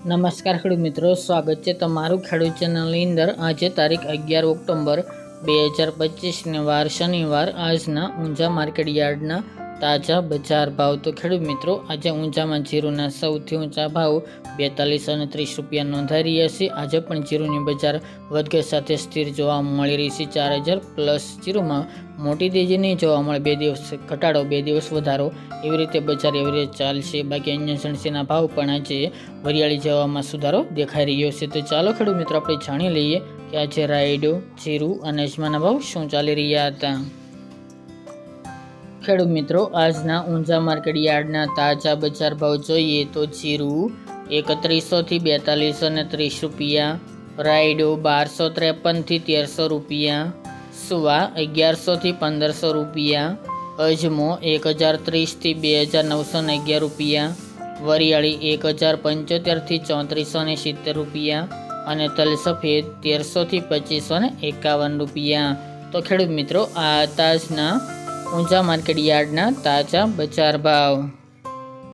નમસ્કાર ખેડૂત મિત્રો, સ્વાગત છે તમારું ખેડૂત ચેનલની અંદર. આજે તારીખ અગિયાર ઓક્ટોબર બે હજાર પચીસને વાર શનિવાર. આજના ઊંઝા માર્કેટ યાર્ડના તાજા બજાર ભાવ તો ખેડૂત મિત્રો, આજે ઊંચામાં જીરુના સૌથી ઊંચા ભાવ બેતાલીસ અને ત્રીસ રૂપિયા નોંધાઈ રહ્યા છે. આજે પણ જીરુની બજાર વધઘટ સાથે સ્થિર જોવા મળી રહી છે. ચાર હજાર પ્લસ જીરુમાં મોટી તેજી નહીં જોવા મળે. બે દિવસ ઘટાડો, બે દિવસ વધારો, એવી રીતે બજાર એવરેજ ચાલશે. બાકી અન્ય સણસીના ભાવ પણ આજે વરિયાળી જવામાં સુધારો દેખાઈ રહ્યો છે. તો ચાલો ખેડૂત મિત્રો, આપણે જાણી લઈએ કે આજે રાયડો, જીરું અને અજમાના ભાવ શું ચાલી રહ્યા હતા. ખેડૂત મિત્રો, આજના ઊંઝા માર્કેટ યાર્ડના તાજા બજાર ભાવ જોઈએ તો જીરું એકત્રીસોથી બેતાલીસો ને ત્રીસ રૂપિયા, રાયડો બારસો ત્રેપનથી તેરસો રૂપિયા, સુવા અગિયારસોથી પંદરસો રૂપિયા, અજમો એક હજાર ત્રીસથી બે હજાર નવસો ને અગિયાર રૂપિયા, વરિયાળી એક હજાર પંચોતેરથી ચોત્રીસો ને સિત્તેર રૂપિયા અને તલસફેદ તેરસોથી પચીસો ને એકાવન રૂપિયા. તો ખેડૂત મિત્રો, આ તાજના ઊંઝા માર્કેટ યાર્ડના તાજા બજાર ભાવ.